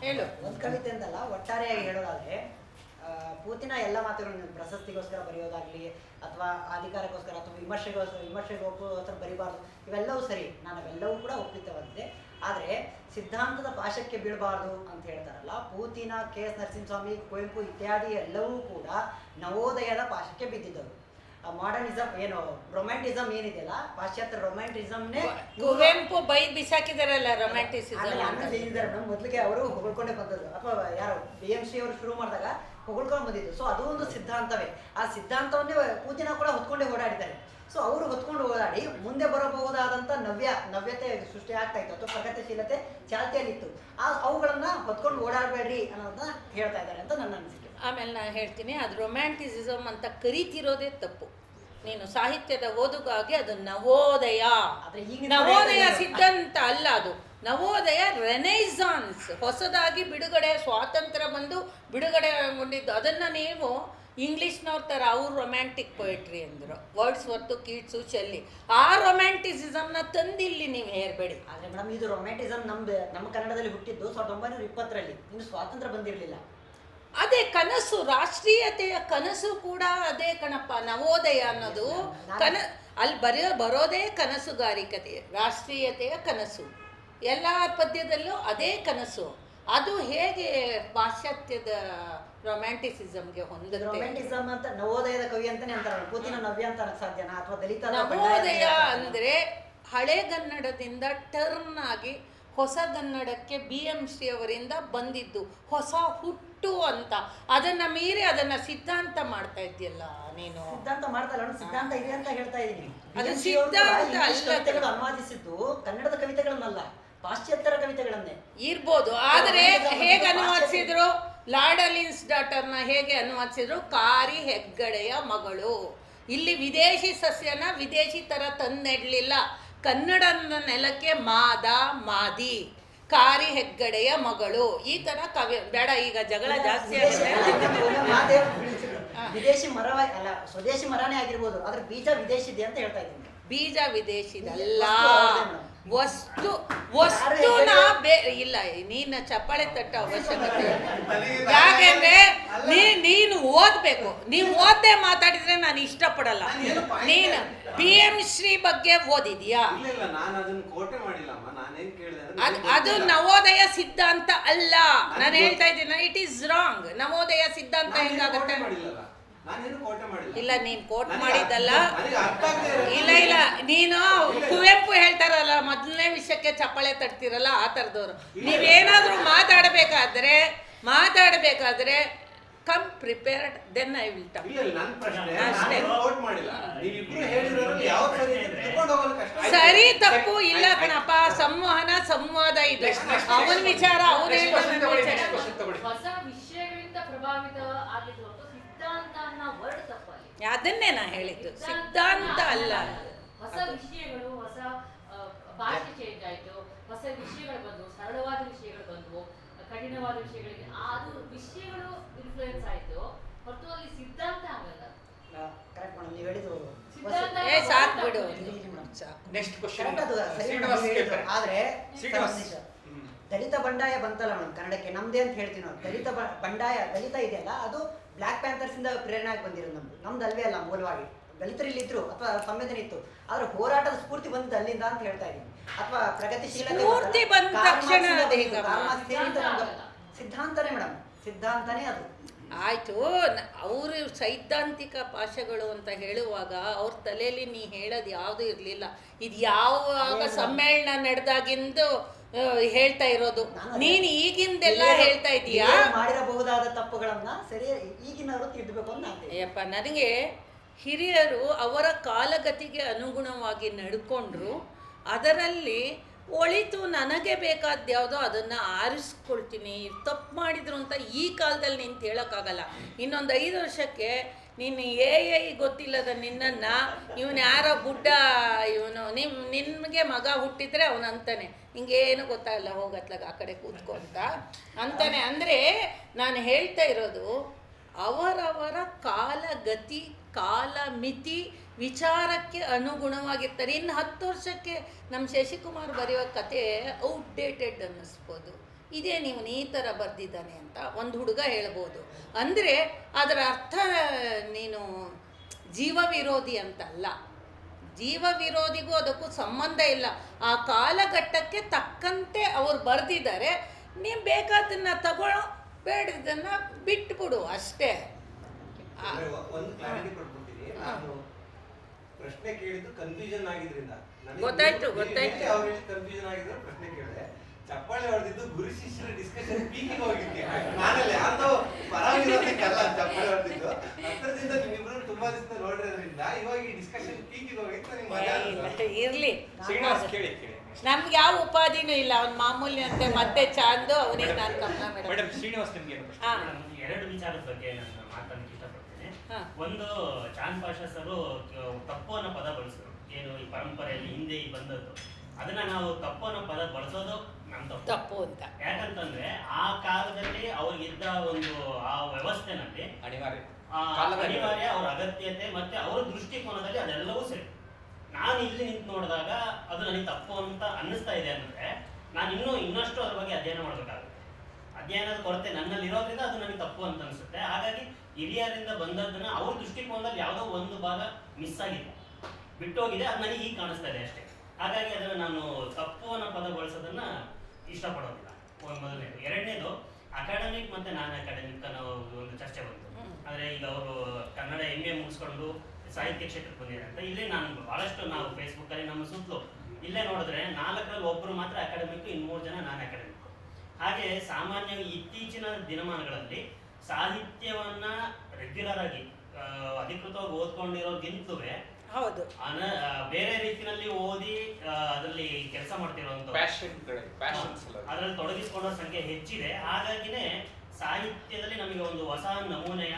ಹೇಳು. ಒಂದು ಕವಿತೆ ಅಂತಲ್ಲ ಒಟ್ಟಾರೆಯಾಗಿ ಹೇಳೋದಾದ್ರೆ ಪೂತಿನ ಎಲ್ಲ ಮಾತುಗಳನ್ನು ಪ್ರಶಸ್ತಿಗೋಸ್ಕರ ಬರೆಯೋದಾಗಲಿ ಅಥವಾ ಅಧಿಕಾರಕ್ಕೋಸ್ಕರ ಅಥವಾ ವಿಮರ್ಶೆಗೋಸ್ಕರ ವಿಮರ್ಶೆಗೋಸ್ಕರ ಬರಿಬಾರ್ದು, ಇವೆಲ್ಲವೂ ಸರಿ ನಾನು ಅವೆಲ್ಲವೂ ಕೂಡ ಒಪ್ಪಿತವಂತೆ. ಆದರೆ ಸಿದ್ಧಾಂತದ ಪಾಶಕ್ಕೆ ಬೀಳಬಾರ್ದು ಅಂತ ಹೇಳ್ತಾರಲ್ಲ, ಪೂತಿನ ಕೆ ಎಸ್ ನರಸಿಂಹಸ್ವಾಮಿ, ಕುವೆಂಪು ಇತ್ಯಾದಿ ಎಲ್ಲವೂ ಕೂಡ ನವೋದಯದ ಪಾಶಕ್ಕೆ ಬಿದ್ದಿದ್ದವು. ಮಾಡರ್ನಿಸಮ್ ಏನು ರೊಮ್ಯಾಂಟಿಸಮ್ ಏನಿದೆಯಲ್ಲ ಪಾಶ್ಚಾತ್ಯ ರೊಮ್ಯಾಂಟಿಸಮ್ನೇ ಕುವೆಂಪು ಬೈ ಬಿಸಾಕಿದಾರಲ್ಲ ರೊಮ್ಯಾಂಟಿಸಮ್ ಮೊದಲಿಗೆ ಅವರು ಹೊಗಳ್ಕೊಂಡೆ ಬಂದದ್ದು. ಅಥವಾ ಯಾರು ಬಿ ಎಂ ಸಿ ಅವರು ಶುರು ಮಾಡಿದಾಗ ಹೊಗಳ್ಕೊಂಡು ಬಂದಿದ್ದು. ಸೊ ಅದು ಒಂದು ಸಿದ್ಧಾಂತವೇ. ಆ ಸಿದ್ಧಾಂತವನ್ನೇ ಪೂತಿನ ಕೂಡ ಹೊತ್ಕೊಂಡೇ ಓಡಾಡಿದ್ದಾರೆ. ಸೊ ಅವರು ಹೊತ್ಕೊಂಡು ಓಡಾಡಿ ಮುಂದೆ ಬರಬಹುದಾದಂಥ ನವ್ಯ ನವ್ಯತೆ ಸೃಷ್ಟಿ ಆಗ್ತಾ ಇತ್ತು. ಅಥವಾ ಪ್ರಗತಿಶೀಲತೆ ಚಾಲ್ತಿಯಲ್ಲಿತ್ತು. ಆ ಅವುಗಳನ್ನ ಹೊತ್ಕೊಂಡು ಓಡಾಡಬೇಡ್ರಿ ಅನ್ನೋದನ್ನ ಹೇಳ್ತಾ ಇದ್ದಾರೆ ಅಂತ ನನ್ನ ಅನಿಸಿಕೆ. ಆಮೇಲೆ ನಾನು ಹೇಳ್ತೀನಿ ಅದು ರೊಮ್ಯಾಂಟಿಸಿಸಮ್ ಅಂತ ಕರಿತಿರೋದೇ ತಪ್ಪು. ನೀನು ಸಾಹಿತ್ಯದ ಓದುಗಾಗಿ ಅದು ನವೋದಯ. ಆದ್ರೆ ಈಗ ನವೋದಯ ಸಿದ್ಧಾಂತ ಅಲ್ಲ ಅದು. ನವೋದಯ ರೆನೈಸಾನ್ಸ್ ಹೊಸದಾಗಿ ಬಿಡುಗಡೆ ಸ್ವಾತಂತ್ರ್ಯ ಬಂದು ಬಿಡುಗಡೆ ಬಿಡುಗಡೆಗೊಂಡಿದ್ದು ಅದನ್ನು ನೀವು ಇಂಗ್ಲೀಷ್ನವ್ರ ಥರ ಅವ್ರು ರೊಮ್ಯಾಂಟಿಕ್ ಪೊಯೆಟ್ರಿ ಅಂದರು. Wordsworth Keats Shelley. ಆ ರೊಮ್ಯಾಂಟಿಸಿಸಮ್ನ ತಂದಿಲ್ಲಿ ನೀವು ಹೇರಬೇಡಿ ಆದರೆ ಮೇಡಮ್ ಇದು ರೊಮ್ಯಾಂಟಿಸಮ್ ನಮ್ದು ನಮ್ಮ ಕನ್ನಡದಲ್ಲಿ ಹುಟ್ಟಿದ್ದು ಸಾವಿರದ ಒಂಬೈನೂರ ಇಪ್ಪತ್ತರಲ್ಲಿ. ಇನ್ನು ಸ್ವಾತಂತ್ರ್ಯ ಬಂದಿರಲಿಲ್ಲ. ಅದೇ ಕನಸು ರಾಷ್ಟ್ರೀಯತೆಯ ಕನಸು ಕೂಡ ಅದೇ ಕಣಪ್ಪ ನವೋದಯ ಅನ್ನೋದು ಕನ ಅಲ್ಲಿ ಬರೆಯೋ ಬರೋದೇ ಕನಸುಗಾರಿಕತೆ ರಾಷ್ಟ್ರೀಯತೆಯ ಕನಸು. ಎಲ್ಲ ಪದ್ಯದಲ್ಲೂ ಅದೇ ಕನಸು. ಅದು ಹೇಗೆ ಪಾಶ್ಚಾತ್ಯದ ರೊಮ್ಯಾಂಟಿಸಿಸಮ್ಗೆ ಹೊಂದಿದೆ ರೊಮ್ಯಾಂಟಿಸಮ್ ಅಂತ ನವೋದಯದ ಕವಿ ಅಂತಾನೆ ಅಂತಾರಲ್ಲ ಪೂತಿನ ನವ್ಯ ಅಂತ ಸಾಧ್ಯನ ಅಥವಾ ದಲಿತ ನವೋದಯ ಅಂದರೆ ಹಳೆಗನ್ನಡದಿಂದ ಟರ್ನ್ ಆಗಿ ಹೊಸಗನ್ನಡಕ್ಕೆ ಬಿ ಎಂ ಸಿ ಅವರಿಂದ ಬಂದಿದ್ದು ಹೊಸ ಹುಟ್ಟು ಅಂತ. ಅದನ್ನ ಮೀರಿ ಅದನ್ನ ಸಿದ್ಧಾಂತ ಮಾಡ್ತಾ ಇದೆಯಲ್ಲ ನೀನು. ಸಿದ್ಧಾಂತ ಮಾಡ್ತಾ ಸಿದ್ಧಾಂತ ಇದೆ ಅಂತ ಹೇಳ್ತಾ ಇದ್ದೀನಿ. ಅದು ಸಿದ್ಧಾಂತ ಕವಿತೆಗಳು ಅನುವಾದಿಸಿದ್ದು ಕನ್ನಡದ ಕವಿತೆಗಳನ್ನಲ್ಲ ಪಾಶ್ಚಾತ್ಯರ ಕವಿತೆಗಳನ್ನೇ. ಇರ್ಬೋದು. ಆದರೆ ಹೇಗೆ ಅನುವಾದಿಸಿದ್ರು? ಲಾಡಲಿನ್ಸ್ ಡಾಟರ್ನ ಹೇಗೆ ಅನುವಾದಿಸಿದ್ರು? ಕಾರಿ ಹೆಗ್ಗಡೆಯ ಮಗಳು. ಇಲ್ಲಿ ವಿದೇಶಿ ಸಸ್ಯನ ವಿದೇಶಿ ತರ ತಂದೆಡ್ಲಿಲ್ಲ. ಕನ್ನಡದ ನೆಲಕ್ಕೆ ಮಾದ ಮಾದಿ ಕಾರಿ ಹೆಗ್ಗಡೆಯ ಮಗಳು. ಈ ತರ ಕವಿ ಬೇಡ ಈಗ ಜಗಳ ಜಾಸ್ತಿ ವಿದೇಶಿ ಆಗುತ್ತೆ ಒಮ್ಮೆ ಮಾತೇ ಬಿಡಿಸಿದ್ರು. ವಿದೇಶಿ ಮರವ ಅಲ್ಲ ಸ್ವದೇಶಿ ಮರನೇ ಆಗಿರ್ಬೋದು ಅದ್ರ ಬೀಜ ವಿದೇಶಿದೆ ಅಂತ ಹೇಳ್ತಾ ಇದ್ದೀನಿ. ಬೀಜ ವಿದೇಶಿದಲ್ಲ. ವಸ್ತು ವಸ್ತು ವಸ್ತುನ ಬೇ ಇಲ್ಲ ನೀನ ಚಪ್ಪಾಳೆ ತಟ್ಟ ಅವಶ್ಯಕತೆ. ಯಾಕೆಂದ್ರೆ ನೀ ನೀನು ಓದ್ಬೇಕು. ನೀವು ಓದ್ದೆ ಮಾತಾಡಿದ್ರೆ ನಾನು ಇಷ್ಟಪಡಲ್ಲ. ನೀನು ಪಿ ಎಂ ಶ್ರೀ ಬಗ್ಗೆ ಓದಿದ್ಯಾ? ಅದ್ ಅದು ನವೋದಯ ಸಿದ್ಧಾಂತ ಅಲ್ಲ. ನಾನು ಹೇಳ್ತಾ ಇದ್ದೀನಿ ಇಟ್ ಈಸ್ ರಾಂಗ್ ನವೋದಯ ಸಿದ್ಧಾಂತ ಹೆಂಗಾಗುತ್ತೆ? ಇಲ್ಲ ನೀನ್ ಕೋಟ್ ಮಾಡಿದ್ದಲ್ಲ. ಇಲ್ಲ ಇಲ್ಲ. ನೀನು ಕುವೆಂಪು ಹೇಳ್ತಾರಲ್ಲ ಮೊದಲನೇ ವಿಷಯಕ್ಕೆ ಚಪ್ಪಾಳೆ ತಟ್ತಿರಲ್ಲ ಆ ಥರದವ್ರು. ನೀವೇನಾದ್ರೂ ಮಾತಾಡಬೇಕಾದ್ರೆ ಮಾತಾಡಬೇಕಾದ್ರೆ come prepared then I will talk ಇಲ್ಲ ಇಲ್ಲ ಪ್ರಶ್ನೆ ಅಷ್ಟೇ. ಸರಿ ಅಂತ ತಿಳ್ಕೊಂಡು ಹೋಗೋದು ಕಷ್ಟ. ಸರಿ ತಪ್ಪು ಇಲ್ಲ ಕಣಪ್ಪ. ಸಂವಹನ ಸಂವಾದ ಇದೆ. ಅವನ. ವಿಚಾರ ಅವನೇ ಹೊಸ ವಿಷಯಗಳಿಂದ ಪ್ರಭಾವಿತ ಆಗಿದ್ದು ಹೊರತು ಸಿದ್ಧಾಂತ ಅನ್ನೋ ವರ್ಡ್ ತಪ್ಪಲ್ಲಿ ಅದನ್ನೇ ನಾ ಹೇಳಿದ್ದು. ಸಿದ್ಧಾಂತ ಅಲ್ಲ ಹೊಸ ವಿಷಯಗಳು ಹೊಸ ಭಾಷೆ ಚೇಂಜ್ ಆಯ್ತು. ಹೊಸ ವಿಷಯಗಳು ಬಂದವು ಸರಳವಾದ ವಿಷಯಗಳು ಬಂದವು ಕಠಿಣವಾದ ವಿಷಯಗಳಿಗೆ. ಆ- ಅದು ವಿಷಯಗಳು ಇನ್ಫ್ಲೂಯೆನ್ಸ್ ಆಯ್ತು. ಹೊರತು ಅಲ್ಲಿ ಸಿದ್ಧಾಂತ ಆಗಲ್ಲ. ಕರೆಕ್ಟ್ ಮೇಡಮ್ ನೀವು ಸಿದ್ಧಾಂತ ಏ ಸಾಕು ಬಿಡು. ನೆಕ್ಸ್ಟ್ ಕ್ವಶನ್ ಆದ್ರೆ. ದಲಿತ ಬಂಡಾಯ ಬಂತಲ್ಲ ಮೇಡಮ್ ಕನ್ನಡಕ್ಕೆ ನಮ್ದೇ ಅಂತ ಹೇಳ್ತೀನಿ ನಾವು ದಲಿತ ಬಂಡಾಯ ದಲಿತ ಇದೆಯಲ್ಲ ಅದು ಬ್ಲ್ಯಾಕ್ ಪ್ಯಾಂಥರ್ಸ್ ಇಂದ ಪ್ರೇರಣೆ ಆಗಿ ಬಂದಿರೋದು ನಮ್ದು. ನಮ್ದು ಅಲ್ವೇ ಅಲ್ಲ ಮೂಲವಾಗಿ. ದಲಿತರಲ್ಲಿ ಇದ್ರು ಅಥವಾ ಸಂವೇದನೆ ಇತ್ತು. ಆದ್ರೆ ಹೋರಾಟದ ಸ್ಫೂರ್ತಿ ಬಂದ ಅಲ್ಲಿಂದ ಅಂತ ಹೇಳ್ತಾ ಇದ್ದೀನಿ. ಅಥವಾ ಪ್ರಗತಿಶೀಲತೆ ಸಿದ್ಧಾಂತನೇ ಮೇಡಮ್. ಸಿದ್ಧಾಂತನೇ ಅದು. ಆಯ್ತು. ಅವರು ಸೈದ್ಧಾಂತಿಕ ಪಾಶಗಳು ಅಂತ ಹೇಳುವಾಗ ಅವ್ರ ತಲೆಯಲ್ಲಿ ನೀ ಹೇಳೋದು ಯಾವುದು ಇರಲಿಲ್ಲ. ಇದು ಯಾವಾಗ ಸಮ್ಮೇಳನ ನಡೆದಾಗಿಂದು ಹೇಳ್ತಾ ಇರೋದು. ನೀನ್ ಈಗಿಂದೆಲ್ಲ ಹೇಳ್ತಾ ಇದೀಯಾ? ಮಾಡಿರಬಹುದಾದ ತಪ್ಪುಗಳನ್ನ ಸರಿ ಈಗಿನವರು ತಿದ್ದಬೇಕು ಅಂತ ನನಗೆ ಹಿರಿಯರು ಅವರ ಕಾಲಗತಿಗೆ ಅನುಗುಣವಾಗಿ ನಡ್ಕೊಂಡ್ರು. ಅದರಲ್ಲಿ ಒಳಿತು ನನಗೆ ಬೇಕಾದ ಯಾವುದೋ ಅದನ್ನು ಆರಿಸ್ಕೊಳ್ತೀನಿ ತಪ್ಪು ಮಾಡಿದ್ರು ಅಂತ ಈ ಕಾಲದಲ್ಲಿ ನಿಂತು ಹೇಳೋಕ್ಕಾಗಲ್ಲ. ಇನ್ನೊಂದು ಐದು ವರ್ಷಕ್ಕೆ ನೀನು ಏ ಐ ಗೊತ್ತಿಲ್ಲದ ನಿನ್ನನ್ನು, ಇವನು ಯಾರೋ ಬುಡ್ಡ ಇವನು, ನಿಮ್ ನಿಮಗೆ ಮಗ ಹುಟ್ಟಿದ್ರೆ ಅವನು ಅಂತಾನೆ. ಹಿಂಗೇನು ಗೊತ್ತಾಗಲ್ಲ ಹೋಗತ್ಲಾಗ ಆ ಕಡೆ ಕೂತ್ಕೊ ಅಂತ. ಅಂತಾನೆ ಅಂದರೆ ನಾನು ಹೇಳ್ತಾ ಇರೋದು, ಅವರವರ ಕಾಲಗತಿ, ಕಾಲಮಿತಿ ವಿಚಾರಕ್ಕೆ ಅನುಗುಣವಾಗಿರ್ತಾರೆ. ಇನ್ನು ಹತ್ತು ವರ್ಷಕ್ಕೆ ನಮ್ಮ ಶಶಿಕುಮಾರ್ ಬರೆಯೋ ಕತೆ ಔಟ್ಡೇಟೆಡ್ ಅನ್ನಿಸ್ಬೋದು. ಇದೇ ನೀವು ಈ ಥರ ಬರೆದಿದ್ದಾನೆ ಅಂತ ಒಂದು ಹುಡುಗ ಹೇಳ್ಬೋದು. ಅಂದರೆ ಅದರ ಅರ್ಥ ನೀನು ಜೀವ ವಿರೋಧಿ ಅಂತಲ್ಲ. ಜೀವ ವಿರೋಧಿಗೂ ಅದಕ್ಕೂ ಸಂಬಂಧ ಇಲ್ಲ. ಆ ಕಾಲಘಟ್ಟಕ್ಕೆ ತಕ್ಕಂತೆ ಅವ್ರು ಬರೆದಿದ್ದಾರೆ. ನೀವು ಬೇಕಾದನ್ನ ತಗೊಳ್ಳೋ ಬೇಡದನ್ನ ಬಿಟ್ಬಿಡು ಅಷ್ಟೇ. ಆ, ಒಂದು ಕ್ಲಾರಿಟಿ ಕೊಟ್ಬಿಡ್ತೀನಿ. ನಾನು ಪ್ರಶ್ನೆ ಕೇಳಿದ್ದು ಕನ್ಫ್ಯೂಷನ್ ಆಗಿದ್ರಿಂದ. ನನಗೆ ಗೊತ್ತಾಯ್ತು, ಗೊತ್ತಾಯ್ತು. ಚಪ್ಪಾಳೆ ಹೊಡೆದಿದ್ದು ಗುರು ಶಿಷ್ಯರ ಡಿಸ್ಕಷನ್ ಪೀಕಿಗೆ ಹೋಗಿದ್ದೆ. ನಾನಲ್ಲಿ ಯಾರ್ದೋ ಪರವಾಗಿರೋದಕ್ಕಲ್ಲ ಚಪ್ಪಾಳೆ ಹೊಡೆದಿದ್ದು. ಹತ್ರದಿಂದ ನಿಮ್ಮಿಬ್ರು ತುಂಬಾ ದಿವಸ ನೋಡಿರೋದ್ರಿಂದ ಇವಾಗ ಈ ಡಿಸ್ಕಷನ್ ಪೀಕಿಗೆ ಹೋಗಿತ್ತು ನಿಮ್ಗೆ. ಇರ್ಲಿ. ಶ್ರೀನಿವಾಸ್ ಕೇಳಿ ಕೇಳಿ. ನಮ್ಗೆ ಯಾವ ಉಪಾಧಿನೂ ಇಲ್ಲ. ಅವ್ನ ಮಾಮೂಲಿ ಅಂತೆ ಮತ್ತೆ ಚಾಂದು ಅವನಿಗೆ ನಾನು ಕಮಲ ಮೇಡಮ್. ಮೇಡಮ್ ಶ್ರೀನಿವಾಸ್ ನಿಮ್ಗೆ ಎರಡು ವಿಚಾರದ ಬಗ್ಗೆ ನಾನು ಮಾತಾಡಕ್ಕೆ ಇಷ್ಟಪಡ್ತೇನೆ. ಒಂದು ಚಾಂದ್ ಪಾಷಾ ಸರು ತಪ್ಪು ಅನ್ನೋ ಪದ ಬಳಸಿದ್ರು ಏನು ಈ ಪರಂಪರೆಯಲ್ಲಿ ಹಿಂದೆ ಬಂದದ್ದು. ಅದನ್ನ ನಾವು ತಪ್ಪು ಅನ್ನೋ ಪದ ಬಳಸೋದು ತಪ್ಪು ತಪ್ಪು ಅಂತ. ಯಾಕಂತಂದ್ರೆ ಆ ಕಾಲದಲ್ಲಿ ಅವ್ರಿಗಿದ್ದ ಒಂದು ಆ ವ್ಯವಸ್ಥೆನಲ್ಲಿ ಅನಿವಾರ್ಯ. ಅನಿವಾರ್ಯ ಅವ್ರ ಅಗತ್ಯತೆ ಮತ್ತೆ ಅವರ ದೃಷ್ಟಿಕೋನದಲ್ಲಿ ಅದೆಲ್ಲವೂ ಸರಿ. ನಾನು ಇಲ್ಲಿ ನಿಂತು ನೋಡಿದಾಗ ಅದು ನನಗೆ ತಪ್ಪು ಅಂತ ಅನ್ನಿಸ್ತಾ ಇದೆ ಅಂದ್ರೆ ನಾನು ಇನ್ನೂ ಇನ್ನಷ್ಟು ಅದ್ರ ಬಗ್ಗೆ ಅಧ್ಯಯನ ಮಾಡಬೇಕಾಗುತ್ತೆ. ಅಧ್ಯಯನದ ಕೊರತೆ ನನ್ನಲ್ಲಿ ಇರೋದ್ರಿಂದ ಅದು ನನಗೆ ತಪ್ಪು ಅಂತ ಅನಿಸುತ್ತೆ. ಹಾಗಾಗಿ ಹಿರಿಯರಿಂದ ಬಂದದ್ದನ್ನ ಅವ್ರ ದೃಷ್ಟಿಕೋನದಲ್ಲಿ ಯಾವುದೋ ಒಂದು ಭಾಗ ಮಿಸ್ ಆಗಿದೆ ಬಿಟ್ಟೋಗಿದೆ ಅದು ನನಗೆ ಈಗ ಕಾಣಿಸ್ತಾ ಇದೆ ಅಷ್ಟೇ. ಹಾಗಾಗಿ ಅದನ್ನು ನಾನು ತಪ್ಪು ಅನ್ನೋ ಪದ ಬಳಸೋದನ್ನ ಇಷ್ಟಪಡೋದಿಲ್ಲ. ಒಂದು ಮೊದಲನೇದು ಎರಡನೇದು ಅಕಾಡೆಮಿಕ್ ಮತ್ತೆ ನಾನ್ ಅಕಾಡೆಮಿಕ್ ಅನ್ನೋ ಒಂದು ಚರ್ಚೆ ಬಂತು. ಅಂದ್ರೆ ಈಗ ಅವರು ಕನ್ನಡ ಎಂ ಎ ಮುಗಿಸ್ಕೊಂಡು ಸಾಹಿತ್ಯ ಕ್ಷೇತ್ರಕ್ಕೆ ಬಂದಿದ್ದಾರೆ ಅಂತ. ಇಲ್ಲೇ ನಾನು ಬಹಳಷ್ಟು ನಾವು ಫೇಸ್ಬುಕ್ ಅಲ್ಲಿ ನಮ್ಮ ಸುತ್ತಲೂ ಇಲ್ಲೇ ನೋಡಿದ್ರೆ ನಾಲ್ಕರಲ್ಲಿ ಒಬ್ಬರು ಮಾತ್ರ ಅಕಾಡೆಮಿಕ್ ಇನ್ನು ಮೂರು ಜನ ನಾನ್ ಅಕಾಡೆಮಿಕ್ ಹಾಗೆ ಸಾಮಾನ್ಯ ಇತ್ತೀಚಿನ ದಿನಮಾನಗಳಲ್ಲಿ ಸಾಹಿತ್ಯವನ್ನ ರೆಗ್ಯುಲರ್ ಆಗಿ ಅಧಿಕೃತವಾಗಿ ಓದ್ಕೊಂಡಿರೋ ಓದ್ಕೊಂಡಿರೋದ್ಗಿಂತಲೂ ಹೌದು. ಬೇರೆ ರೀತಿಯಲ್ಲಿ ಓದಿ ಅದರಲ್ಲಿ ಕೆಲಸ ಎಲ್ಲ. ಅದರಲ್ಲಿ ತೊಡಗಿಸಿಕೊಳ್ಳೋ ಸಂಖ್ಯೆ ಹೆಚ್ಚಿದೆ. ಹಾಗಾಗಿನೇ ಸಾಹಿತ್ಯದಲ್ಲಿ ನಮಗೆ ಒಂದು ಹೊಸ ನಮೂನೆಯ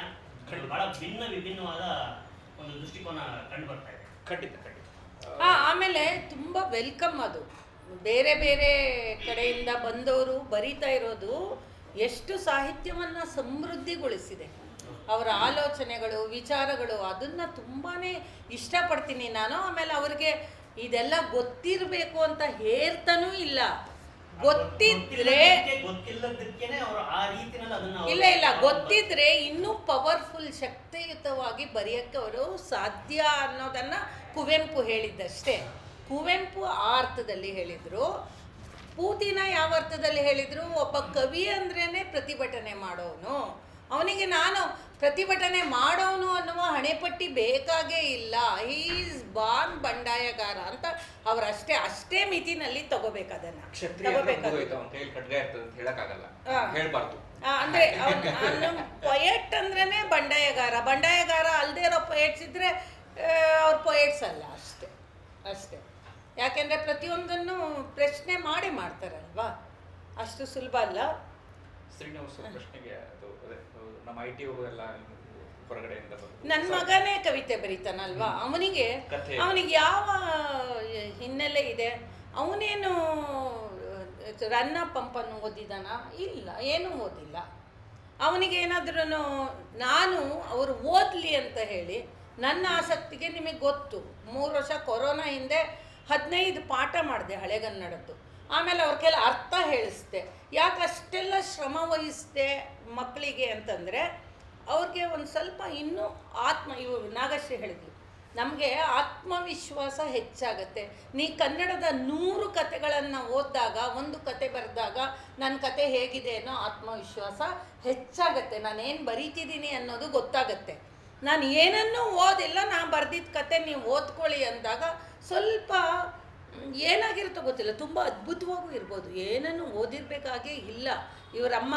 ಬಹಳ ಭಿನ್ನ ವಿಭಿನ್ನವಾದ ಒಂದು ದೃಷ್ಟಿಕೋನ ಕಂಡು ಬರ್ತಾ ಇದೆ. ಖಂಡಿತ ಖಂಡಿತ. ಆ, ಆಮೇಲೆ ತುಂಬಾ ವೆಲ್ಕಮ್ ಅದು. ಬೇರೆ ಬೇರೆ ಕಡೆಯಿಂದ ಬಂದವರು ಬರೀತಾ ಇರೋದು ಎಷ್ಟು ಸಾಹಿತ್ಯವನ್ನ ಸಮೃದ್ಧಿಗೊಳಿಸಿದೆ. ಅವರ ಆಲೋಚನೆಗಳು ವಿಚಾರಗಳು ಅದನ್ನು ತುಂಬಾ ಇಷ್ಟಪಡ್ತೀನಿ ನಾನು. ಆಮೇಲೆ ಅವ್ರಿಗೆ ಇದೆಲ್ಲ ಗೊತ್ತಿರಬೇಕು ಅಂತ ಹೇರ್ತನೂ ಇಲ್ಲ. ಗೊತ್ತಿದ್ರೆ ಇಲ್ಲ ಇಲ್ಲ. ಗೊತ್ತಿದ್ರೆ ಇನ್ನೂ ಪವರ್ಫುಲ್ ಶಕ್ತಿಯುತವಾಗಿ ಬರೆಯೋಕ್ಕೆ ಅವರು ಸಾಧ್ಯ ಅನ್ನೋದನ್ನ ಕುವೆಂಪು ಹೇಳಿದ್ದಷ್ಟೇ. ಕುವೆಂಪು ಆ ಅರ್ಥದಲ್ಲಿ ಹೇಳಿದರು. ಪೂತಿನ ಯಾವ ಅರ್ಥದಲ್ಲಿ ಹೇಳಿದರು? ಒಬ್ಬ ಕವಿ ಅಂದ್ರೇ ಪ್ರತಿಭಟನೆ ಮಾಡೋನು. ಅವನಿಗೆ ನಾನು ಪ್ರತಿಭಟನೆ ಮಾಡೋನು ಅನ್ನುವ ಹಣೆಪಟ್ಟಿ ಬೇಕಾಗೇ ಇಲ್ಲ. ಈಸ್ ಬಾನ್ ಬಂಡಾಯಗಾರ ಅಂತ ಅವರಷ್ಟೇ ಅಷ್ಟೇ ಮಿತಿನಲ್ಲಿ ತಗೋಬೇಕು ಅದನ್ನ. ಅಂದ್ರೆ ಹಾ. ಹೇಳ್ಬಾರ್ದು ಪೊಯೆಟ್ ಅಂದ್ರೇನೆ ಬಂಡಾಯಗಾರ. ಬಂಡಾಯಗಾರ ಅಲ್ಲದೆ ಇರೋ ಪೊಯೆಟ್ಸ್ ಇದ್ರೆ ಅವ್ರ ಪೊಯೆಟ್ಸ್ ಅಲ್ಲ ಅಷ್ಟೇ ಅಷ್ಟೇ. ಯಾಕೆಂದ್ರೆ ಪ್ರತಿಯೊಂದನ್ನು ಪ್ರಶ್ನೆ ಮಾಡಿ ಮಾಡ್ತಾರಲ್ವಾ? ಅಷ್ಟು ಸುಲಭ ಅಲ್ಲ. ಶ್ರೀನಿವಾಸ ಪ್ರಶ್ನೆಗೆ ನಮ್ಮ ಐ ಟಿ ಎಲ್ಲ ಹೊರಗಡೆಯಿಂದ ನನ್ನ ಮಗನೇ ಕವಿತೆ ಬರೀತಾನಲ್ವಾ? ಅವನಿಗೆ. ಅವನಿಗೆ ಯಾವ ಹಿನ್ನೆಲೆ ಇದೆ? ಅವನೇನು ರನ್ನ ಪಂಪನ್ನು ಓದಿದಾನ? ಇಲ್ಲ ಏನೂ ಓದಿಲ್ಲ. ಅವನಿಗೆ ಏನಾದ್ರೂ ನಾನು ಅವರು ಓದಲಿ ಅಂತ ಹೇಳಿ ನನ್ನ ಆಸಕ್ತಿಗೆ ನಿಮಗೆ ಗೊತ್ತು. ಮೂರು ವರ್ಷ ಕೊರೋನಾ ಹಿಂದೆ ಹದಿನೈದು ಪಾಠ ಮಾಡಿದೆ ಹಳೆಗನ್ನಡದ್ದು. ಆಮೇಲೆ ಅವ್ರಿಗೆಲ್ಲ ಅರ್ಥ ಹೇಳಿಸ್ದೆ. ಯಾಕೆ ಅಷ್ಟೆಲ್ಲ ಶ್ರಮ ವಹಿಸ್ದೆ ಮಕ್ಕಳಿಗೆ ಅಂತಂದರೆ, ಅವ್ರಿಗೆ ಒಂದು ಸ್ವಲ್ಪ ಇನ್ನೂ ಆತ್ಮ, ಇವು ನಾಗಶ್ರೀ ಹೇಳಿದ್ವಿ ನಮಗೆ ಆತ್ಮವಿಶ್ವಾಸ ಹೆಚ್ಚಾಗತ್ತೆ. ನೀ ಕನ್ನಡದ ನೂರು ಕತೆಗಳನ್ನು ಓದಿದಾಗ, ಒಂದು ಕತೆ ಬರೆದಾಗ ನನ್ನ ಕತೆ ಹೇಗಿದೆ ಅನ್ನೋ ಆತ್ಮವಿಶ್ವಾಸ ಹೆಚ್ಚಾಗತ್ತೆ. ನಾನೇನು ಬರೀತಿದ್ದೀನಿ ಅನ್ನೋದು ಗೊತ್ತಾಗತ್ತೆ. ನಾನು ಏನನ್ನೂ ಓದಿಲ್ಲ ನಾನು ಬರೆದಿದ್ದ ಕತೆ ನೀವು ಓದ್ಕೊಳ್ಳಿ ಅಂದಾಗ ಸ್ವಲ್ಪ ಏನಾಗಿರುತ್ತೋ ಗೊತ್ತಿಲ್ಲ. ತುಂಬ ಅದ್ಭುತವಾಗೂ ಇರ್ಬೋದು. ಏನನ್ನು ಓದಿರಬೇಕಾಗೇ ಇಲ್ಲ. ಇವರಮ್ಮ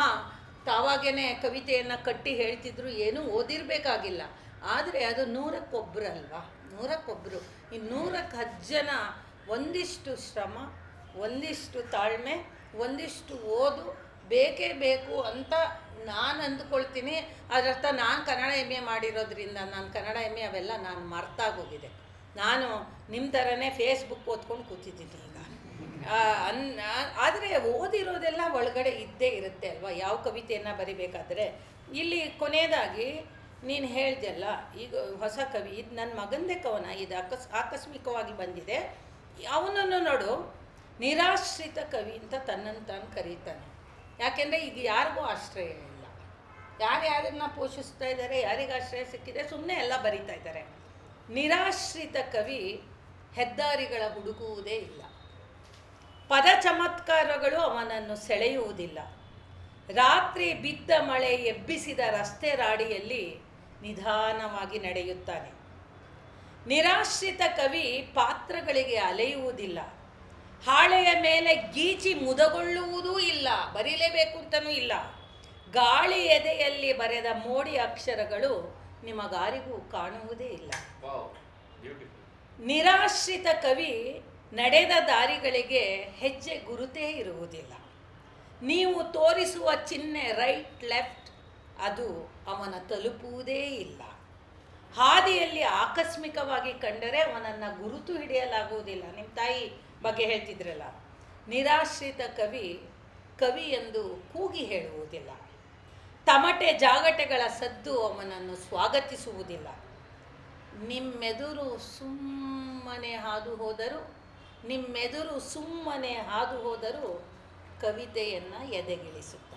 ತಾವಾಗೇನೆ ಕವಿತೆಯನ್ನು ಕಟ್ಟಿ ಹೇಳ್ತಿದ್ರು, ಏನೂ ಓದಿರಬೇಕಾಗಿಲ್ಲ ಆದರೆ ಅದು ನೂರಕ್ಕೊಬ್ಬರು ಅಲ್ವಾ? ನೂರಕ್ಕೊಬ್ಬರು ಈ ನೂರಕ್ಕೆ ಹತ್ತು ಜನ ಒಂದಿಷ್ಟು ಶ್ರಮ, ಒಂದಿಷ್ಟು ತಾಳ್ಮೆ, ಒಂದಿಷ್ಟು ಓದು, ಬೇಕೇ ಬೇಕು ಅಂತ ನಾನು ಅಂದ್ಕೊಳ್ತೀನಿ. ಅದರರ್ಥ ನಾನು ಕನ್ನಡ ಎಂ ಎ ಮಾಡಿರೋದ್ರಿಂದ, ನಾನು ಕನ್ನಡ ಎಂ ಎ ಅವೆಲ್ಲ ನಾನು ಮರ್ತಾಗೋಗಿದೆ ನಾನು ನಿಮ್ಮ ಥರನೇ ಫೇಸ್ಬುಕ್ ಓದ್ಕೊಂಡು ಕೂತಿದ್ದೀನಿ ಈಗ. ಅನ್ ಆದರೆ ಓದಿರೋದೆಲ್ಲ ಒಳಗಡೆ ಇದ್ದೇ ಇರುತ್ತೆ ಅಲ್ವಾ? ಯಾವ ಕವಿತೆಯನ್ನು ಬರಿಬೇಕಾದ್ರೆ? ಇಲ್ಲಿ ಕೊನೆಯದಾಗಿ ನೀನು ಹೇಳ್ದೆಲ್ಲ ಈಗ ಹೊಸ ಕವಿ, ಇದು ನನ್ನ ಮಗಂದೇ ಕವನ, ಇದು ಅಕಸ್, ಆಕಸ್ಮಿಕವಾಗಿ ಬಂದಿದೆ. ಅವನನ್ನು ನೋಡು, ನಿರಾಶ್ರಿತ ಕವಿ ಅಂತ ತನ್ನನ್ನು ತಾನು ಕರೀತಾನೆ. ಯಾಕೆಂದರೆ ಈಗ ಯಾರಿಗೂ ಆಶ್ರಯ ಇಲ್ಲ. ಯಾರ್ಯಾರನ್ನ ಪೋಷಿಸ್ತಾ ಇದ್ದಾರೆ, ಯಾರಿಗೆ ಆಶ್ರಯ ಸಿಕ್ಕಿದೆ ಸುಮ್ಮನೆ ಎಲ್ಲ ಬರಿತಾ ಇದ್ದಾರೆ. ನಿರಾಶ್ರಿತ ಕವಿ ಹೆದ್ದಾರಿಗಳ ಹುಡುಕುವುದೇ ಇಲ್ಲ. ಪದ ಚಮತ್ಕಾರಗಳು ಅವನನ್ನು ಸೆಳೆಯುವುದಿಲ್ಲ. ರಾತ್ರಿ ಬಿದ್ದ ಮಳೆ ಎಬ್ಬಿಸಿದ ರಸ್ತೆ ರಾಡಿಯಲ್ಲಿ ನಿಧಾನವಾಗಿ ನಡೆಯುತ್ತಾನೆ. ನಿರಾಶ್ರಿತ ಕವಿ ಪಾತ್ರಗಳಿಗೆ ಅಲೆಯುವುದಿಲ್ಲ. ಹಾಳೆಯ ಮೇಲೆ ಗೀಚಿ ಮುದಗೊಳ್ಳುವುದೂ ಇಲ್ಲ ಬರೀಲೇಬೇಕು ಅಂತನೂ ಇಲ್ಲ. ಗಾಳಿ ಎದೆಯಲ್ಲಿ ಬರೆದ ಮೋಡಿ ಅಕ್ಷರಗಳು ನಿಮಗಾರಿಗೂ ಕಾಣುವುದೇ ಇಲ್ಲ. ನಿರಾಶ್ರಿತ ಕವಿ ನಡೆದ ದಾರಿಗಳಿಗೆ ಹೆಜ್ಜೆ ಗುರುತೇ ಇರುವುದಿಲ್ಲ. ನೀವು ತೋರಿಸುವ ಚಿಹ್ನೆ ರೈಟ್ ಲೆಫ್ಟ್ ಅದು ಅವನ ತಲುಪುವುದೇ ಇಲ್ಲ. ಹಾದಿಯಲ್ಲಿ ಆಕಸ್ಮಿಕವಾಗಿ ಕಂಡರೆ ಅವನನ್ನು ಗುರುತು ಹಿಡಿಯಲಾಗುವುದಿಲ್ಲ. ನಿಮ್ಮ ತಾಯಿ ಬಗ್ಗೆ ಹೇಳ್ತಿದ್ರಲ್ಲ ನಿರಾಶ್ರಿತ ಕವಿ ಕವಿ ಎಂದು ಕೂಗಿ ಹೇಳುವುದಿಲ್ಲ. ತಮಟೆ ಜಾಗಟೆಗಳ ಸದ್ದು ಅವನನ್ನು ಸ್ವಾಗತಿಸುವುದಿಲ್ಲ. ನಿಮ್ಮೆದುರು ಸುಮ್ಮನೆ ಹಾದು ಹೋದರೂ, ನಿಮ್ಮೆದುರು ಸುಮ್ಮನೆ ಹಾದು ಹೋದರೂ ಕವಿತೆಯನ್ನು ಎದೆಗಿಳಿಸುತ್ತಾರೆ.